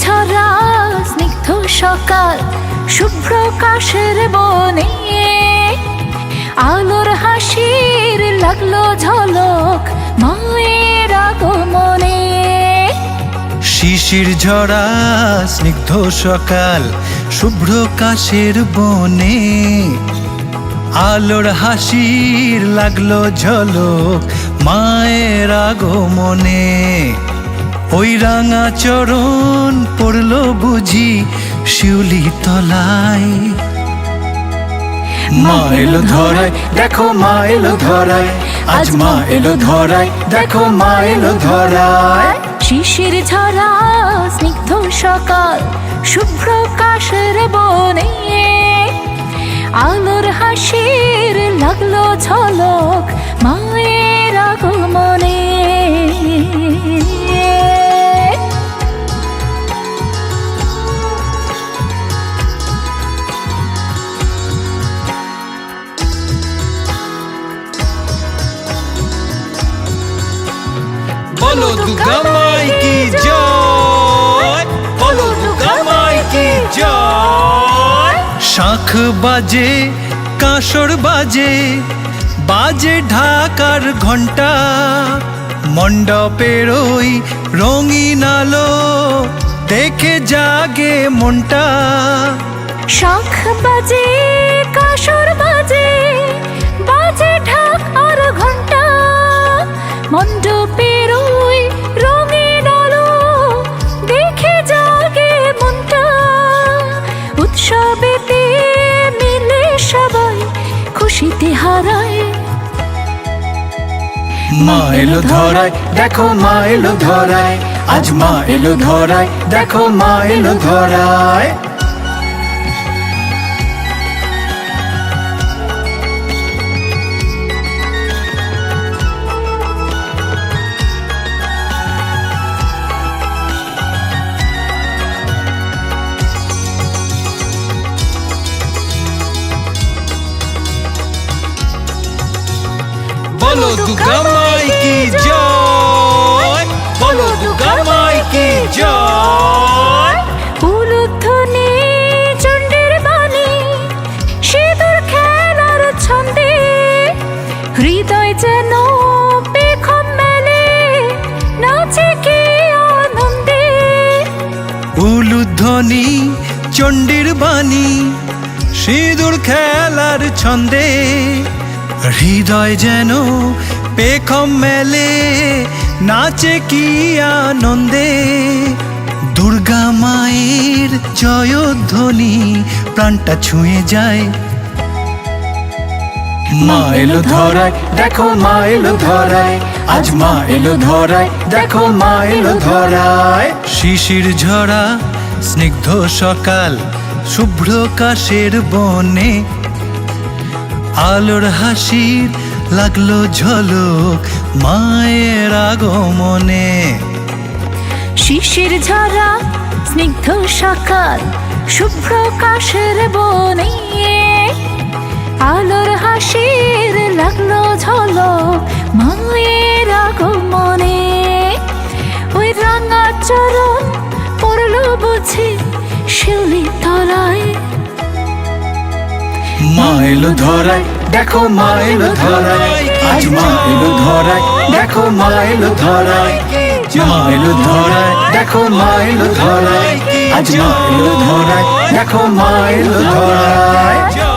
ঝরা স্নিগ্ধ সকাল শুভ্র কাশের বনে। আলোর হাসির লাগল ঝলক মায়ের আগমনে। শিশির ঝরা স্নিগ্ধ সকাল শুভ্র কাশের বনে। আলোর হাসির লাগল ঝলক মায়ের আগমনে। ওই রাঙা চরণ পড়ল বুঝি শিউলি তলায়। মা এলো ধরায়, দেখো মা এলো ধরায়, আজ মা এলো ধরায়, দেখো মা এলো ধরায়। শিশির ঝরা, স্নিগ্ধ সকাল, শুভ্র কাশের বনে বলো দুর্গা মাই শাঁখ বাজে, কাঁসর বাজে বাজে ঢাকার ঘণ্টা মণ্ডপের ওই রঙিন আলো দেখে জাগে মনটা। শাখ বাজে মা এলো ধরায়, দেখো মা এলো ধরায়, আজ মা এলো ধরায়, দেখো মা এলো ধরায়। বলো দুর্গা হৃদয় যেন পেখম উলুধ্বনি চণ্ডীর বাণী, সিঁদুর খেলার ছন্দে, হৃদয় যেন পেখম মেলে নাচে কি আনন্দে? দুর্গা মায়ের জয়ধ্বনি, প্রাণটা ছুঁয়ে যায় মা এলো ধরায়, দেখো মা এলো ধরায়, আজ মা এলো ধরায়, দেখো মা এলো ধরায়। শিশির ঝরা, স্নিগ্ধ সকাল, শুভ্র কাশের বনে। আলোর হাসির লাগল ঝলক মায়ের আগমনে। শিশির ঝরা, স্নিগ্ধ সকাল, শুভ্র কাশের বনে। আলোর হাসির লাগল ঝলক, মায়ের আগমনে। ওই রাঙা চরণ পড়ল বুঝি শিউলি তলায়। মা এলো ধরায়, দেখো মা এলো ধরায়, আজ মা এলো ধরায়, দেখো মা এলো ধরায়। মা এলো ধরায়, দেখো মা এলো ধরায়, আজ মা এলো ধরায়, দেখো মা এলো ধরায়।